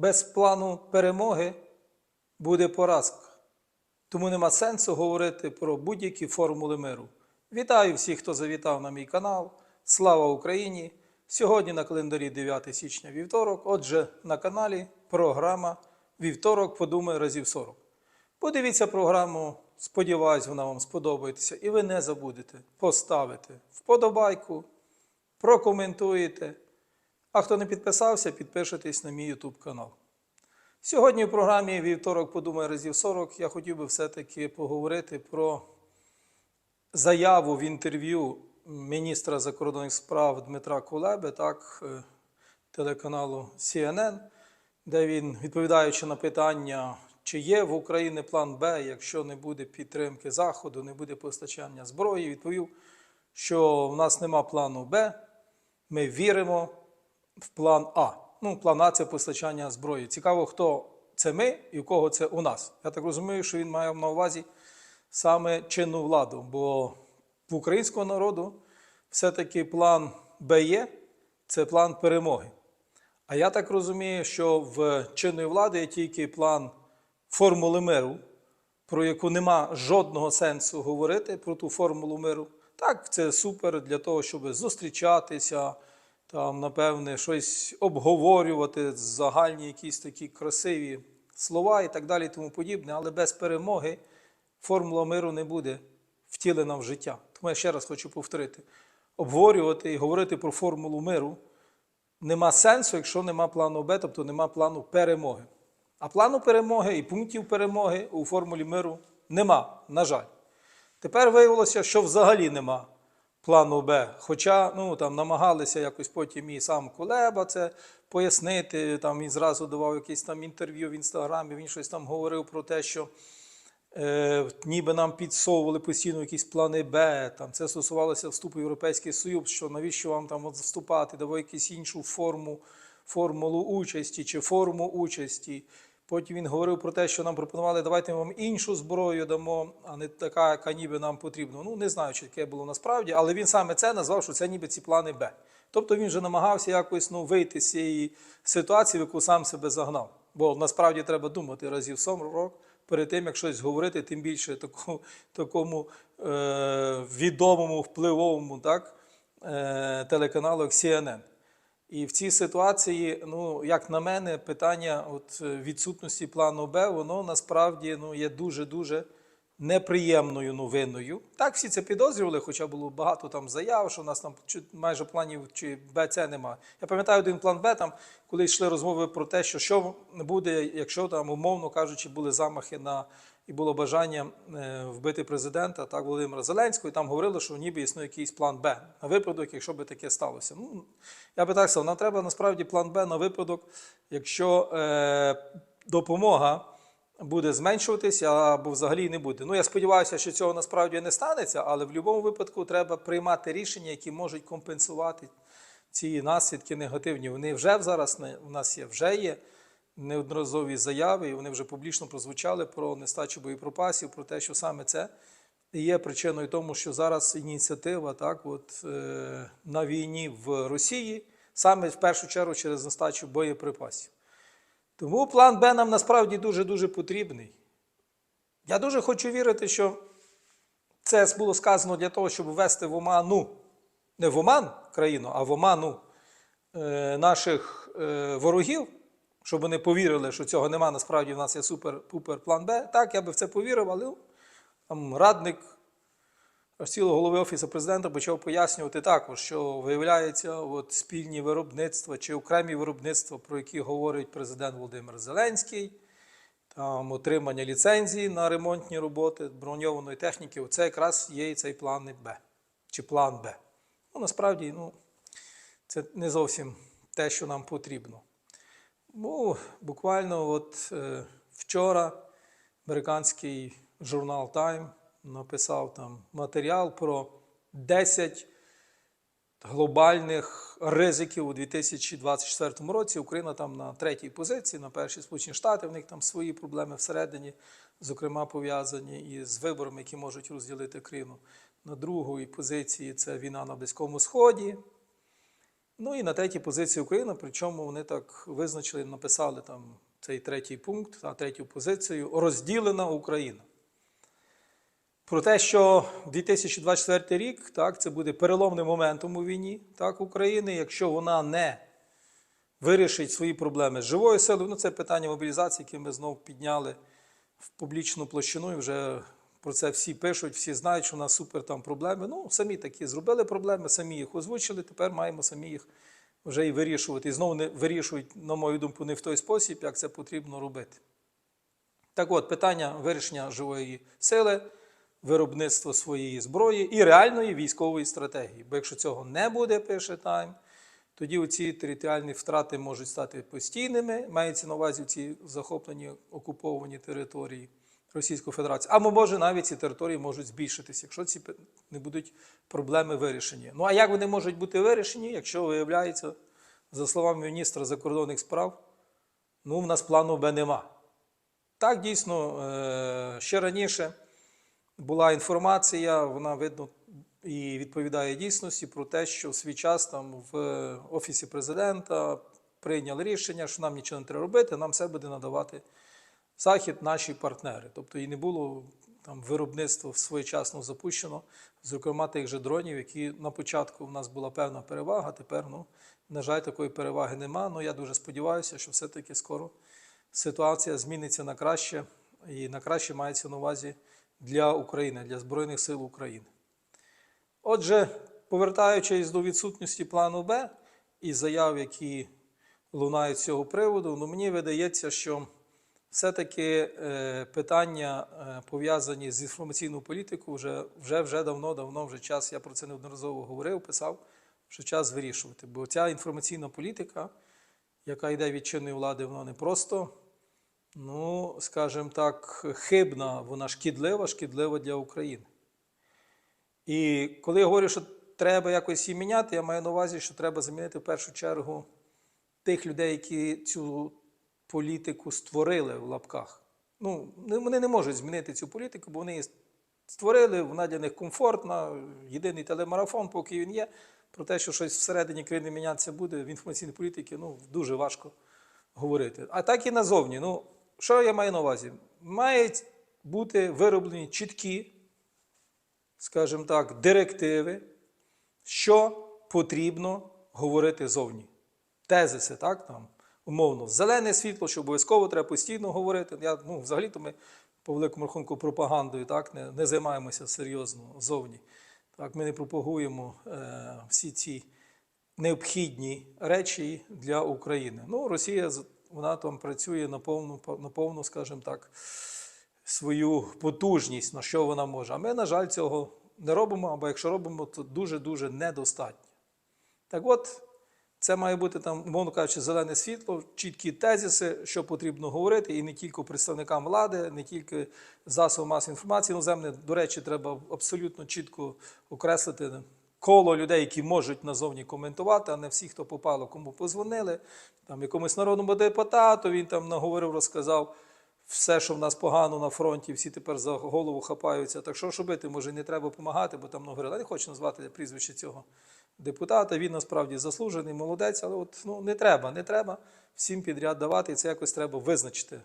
без плану перемоги буде поразка. Тому нема сенсу говорити про будь-які формули миру. Вітаю всіх, хто завітав на мій канал. Слава Україні! Сьогодні на календарі 9 січня вівторок. Отже, на каналі програма Вівторок подумай разів 40. Подивіться програму, сподіваюсь, вона вам сподобається, і ви не забудете поставити вподобайку, прокоментуєте. А хто не підписався, підпишитесь на мій YouTube канал. Сьогодні в програмі Вівторок подумай разів 40 я хотів би все-таки поговорити про заяву в інтерв'ю міністра закордонних справ Дмитра Кулеби, так, е, телеканалу CNN, де він, відповідаючи на питання, чи є в Україні план Б, якщо не буде підтримки Заходу, не буде постачання зброї, відповів, що в нас нема плану Б, ми віримо в план А. Ну, план А це постачання зброї. Цікаво, хто це ми і у кого це у нас. Я так розумію, що він має на увазі саме чинну владу, бо в українського народу все-таки план Б є це план перемоги. А я так розумію, що в чинної влади є тільки план формули миру, про яку нема жодного сенсу говорити про ту формулу миру. Так, це супер для того, щоб зустрічатися, там, напевне, щось обговорювати, загальні якісь такі красиві слова і так далі, і тому подібне, але без перемоги формула миру не буде втілена в життя. Тому я ще раз хочу повторити: обговорювати і говорити про формулу миру нема сенсу, якщо нема плану Б, тобто нема плану перемоги. А плану перемоги і пунктів перемоги у формулі миру нема, на жаль. Тепер виявилося, що взагалі нема плану Б. Хоча ну, там, намагалися якось потім і сам Кулеба це пояснити. Там він зразу давав якесь там інтерв'ю в інстаграмі, він щось там говорив про те, що е, ніби нам підсовували постійно якісь плани Б. Там, це стосувалося вступу в Європейський Союз, що навіщо вам там от вступати, давай якусь іншу форму, формулу участі чи форму участі. Потім він говорив про те, що нам пропонували, давайте ми вам іншу зброю дамо, а не така, яка ніби нам потрібна. Ну, не знаю, чи таке було насправді, але він саме це назвав, що це ніби ці плани Б. Тобто він вже намагався якось ну, вийти з цієї ситуації, в яку сам себе загнав. Бо насправді треба думати разів 40 перед тим, як щось говорити, тим більше таку, такому е, відомому, впливовому так, е, телеканалу, як CNN. І в цій ситуації, ну як на мене, питання от е, відсутності плану Б, воно насправді ну, є дуже-дуже неприємною новиною. Так, всі це підозрювали, хоча було багато там заяв, що у нас там чи- майже планів чи Б, С немає. Я пам'ятаю один план Б, там, коли йшли розмови про те, що що буде, якщо там, умовно кажучи, були замахи на і було бажання е, вбити президента так, Володимира Зеленського, і там говорили, що ніби існує якийсь план Б на випадок, якщо би таке сталося. Ну, я би так сказав, нам треба насправді план Б на випадок, якщо е, допомога буде зменшуватися або взагалі не буде. Ну, я сподіваюся, що цього насправді не станеться, але в будь-якому випадку треба приймати рішення, які можуть компенсувати ці наслідки негативні. Вони вже зараз не- у нас є, вже є неодноразові заяви, і вони вже публічно прозвучали про нестачу боєприпасів, про те, що саме це є причиною тому, що зараз ініціатива так, от, е, на війні в Росії саме в першу чергу через нестачу боєприпасів. Тому план Б нам насправді дуже-дуже потрібний. Я дуже хочу вірити, що це було сказано для того, щоб ввести в оману, не в оман країну, а в оману е, наших е, ворогів, щоб вони повірили, що цього нема, насправді в нас є супер-пупер план Б. Так, я би в це повірив, але там радник цілого голови Офісу президента почав пояснювати також, що виявляється от спільні виробництва чи окремі виробництва, про які говорить президент Володимир Зеленський, там отримання ліцензії на ремонтні роботи броньованої техніки, це якраз є і цей план Б чи план Б. Ну, насправді, ну, це не зовсім те, що нам потрібно. Ну, буквально от е, вчора американський журнал Time написав там матеріал про 10 глобальних ризиків у 2024 році. Україна там на третій позиції, на першій Сполучені Штати. В них там свої проблеми всередині, зокрема пов'язані із виборами, які можуть розділити країну. На другій позиції це війна на Близькому Сході. Ну і на третій позиції Україна, причому вони так визначили, написали там цей третій пункт, а третю позицію розділена Україна. Про те, що 2024 рік так, це буде переломним моментом у війні так, України, якщо вона не вирішить свої проблеми з живою силою, ну це питання мобілізації, яке ми знову підняли в публічну площину, і вже про це всі пишуть, всі знають, що у нас супер там проблеми. Ну, самі такі зробили проблеми, самі їх озвучили, тепер маємо самі їх вже і вирішувати. І знову не вирішують, на мою думку, не в той спосіб, як це потрібно робити. Так от, питання вирішення живої сили, виробництво своєї зброї і реальної військової стратегії. Бо якщо цього не буде, пише Тайм, тоді оці територіальні втрати можуть стати постійними, мається на увазі ці захоплені окуповані території Російської Федерації. Або може навіть ці території можуть збільшитися, якщо ці не будуть проблеми вирішені. Ну а як вони можуть бути вирішені, якщо виявляється, за словами міністра закордонних справ, ну в нас плану Б нема. Так, дійсно, е, ще раніше була інформація, вона видно і відповідає дійсності про те, що в свій час там в Офісі президента прийняли рішення, що нам нічого не треба робити, нам все буде надавати захід наші партнери. Тобто і не було там виробництво своєчасно запущено, зокрема тих же дронів, які на початку в нас була певна перевага. Тепер, ну, на жаль, такої переваги нема. Ну я дуже сподіваюся, що все-таки скоро ситуація зміниться на краще, і на краще мається на увазі для України, для Збройних сил України. Отже, повертаючись до відсутності плану Б і заяв, які лунають з цього приводу, ну мені видається, що все-таки е, питання, е, пов'язані з інформаційною політикою, вже, вже, вже давно, давно вже час, я про це неодноразово говорив, писав, що час вирішувати. Бо ця інформаційна політика, яка йде від чинної влади, вона не просто, ну, скажімо так, хибна, вона шкідлива, шкідлива для України. І коли я говорю, що треба якось її міняти, я маю на увазі, що треба замінити в першу чергу тих людей, які цю політику створили в лапках. Ну, вони не можуть змінити цю політику, бо вони її створили, вона для них комфортна, єдиний телемарафон, поки він є. Про те, що щось всередині країни мінятися буде в інформаційній політиці, ну, дуже важко говорити. А так і назовні. Ну, що я маю на увазі? Мають бути вироблені чіткі, скажімо так, директиви, що потрібно говорити зовні. Тезиси, так, там, умовно, зелене світло, що обов'язково треба постійно говорити. Я, ну, взагалі-то ми по великому рахунку пропагандою так, не, не займаємося серйозно зовні. Так, ми не пропагуємо е, всі ці необхідні речі для України. Ну, Росія вона там працює на повну, на повну, скажімо так, свою потужність, на що вона може. А ми, на жаль, цього не робимо, або якщо робимо, то дуже-дуже недостатньо. Так от, це має бути там, умовно кажучи, зелене світло, чіткі тезиси, що потрібно говорити, і не тільки представникам влади, не тільки засобам масової інформації іноземне. До речі, треба абсолютно чітко окреслити коло людей, які можуть назовні коментувати, а не всі, хто попало, кому позвонили, там якомусь народному депутату, він там наговорив, розказав все, що в нас погано на фронті, всі тепер за голову хапаються. Так що ж робити? Може, не треба допомагати, бо там говорили. Я не хочу назвати прізвище цього депутата. Він насправді заслужений, молодець, але от ну не треба, не треба всім підряд давати, і це якось треба визначити.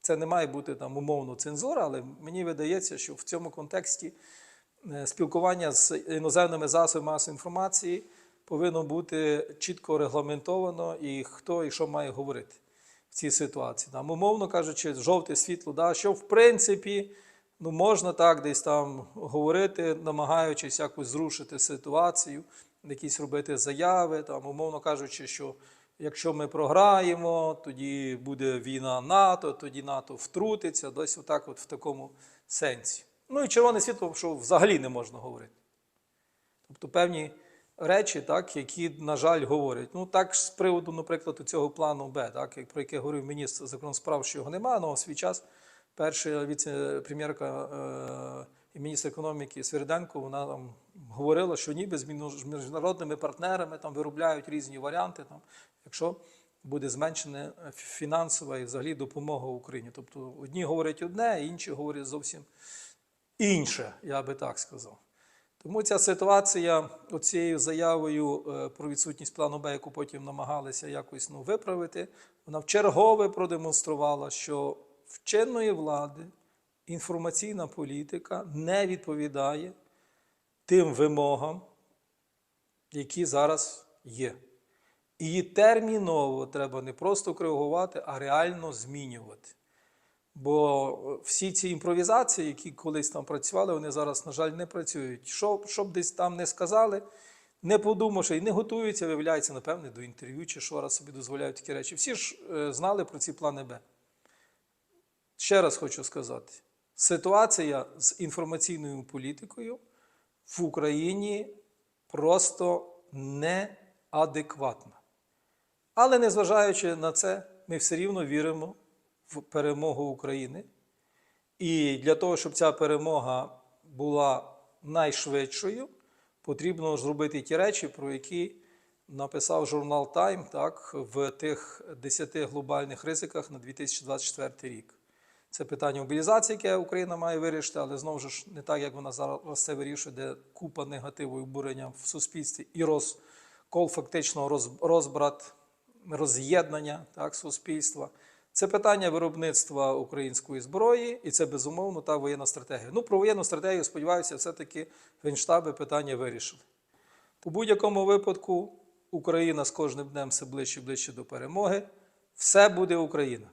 Це не має бути там умовно цензура, але мені видається, що в цьому контексті е, спілкування з іноземними засобами масової інформації повинно бути чітко регламентовано і хто і що має говорити в цій ситуації. Там, умовно кажучи, жовте світло, да, що в принципі ну, можна так десь там говорити, намагаючись якось зрушити ситуацію, якісь робити заяви, там, умовно кажучи, що якщо ми програємо, тоді буде війна НАТО, тоді НАТО втрутиться, десь отак, от в такому сенсі. Ну і червоне світло, що взагалі не можна говорити. Тобто певні речі, так, які, на жаль, говорять. Ну, так з приводу, наприклад, цього плану Б, так, про який говорив міністр закордонних справ, що його немає, але у свій час перша віце-прем'єрка е, і міністр економіки Сверденко, вона там говорила, що ніби з міжнародними партнерами там виробляють різні варіанти, там, якщо буде зменшена фінансова і взагалі допомога Україні. Тобто одні говорять одне, інші говорять зовсім інше, я би так сказав. Тому ця ситуація оцією заявою е, про відсутність плану Б, яку потім намагалися якось ну, виправити, вона вчергове продемонструвала, що в чинної влади інформаційна політика не відповідає тим вимогам, які зараз є. Її терміново треба не просто коригувати, а реально змінювати. Бо всі ці імпровізації, які колись там працювали, вони зараз, на жаль, не працюють. Що, що б десь там не сказали, не подумавши і не готуються, виявляється, напевне, до інтерв'ю чи що раз собі дозволяють такі речі. Всі ж е, знали про ці плани Б. Ще раз хочу сказати: ситуація з інформаційною політикою в Україні просто неадекватна. Але незважаючи на це, ми все рівно віримо в перемогу України. І для того, щоб ця перемога була найшвидшою, потрібно зробити ті речі, про які написав журнал Time так, в тих 10 глобальних ризиках на 2024 рік. Це питання мобілізації, яке Україна має вирішити, але знову ж не так, як вона зараз це вирішує, де купа негативу і обурення в суспільстві і розкол фактично роз, розбрат, роз'єднання так, суспільства. Це питання виробництва української зброї, і це безумовно та воєнна стратегія. Ну, про воєнну стратегію, сподіваюся, все-таки генштаби питання вирішили. У будь-якому випадку Україна з кожним днем все ближче і ближче до перемоги. Все буде Україна.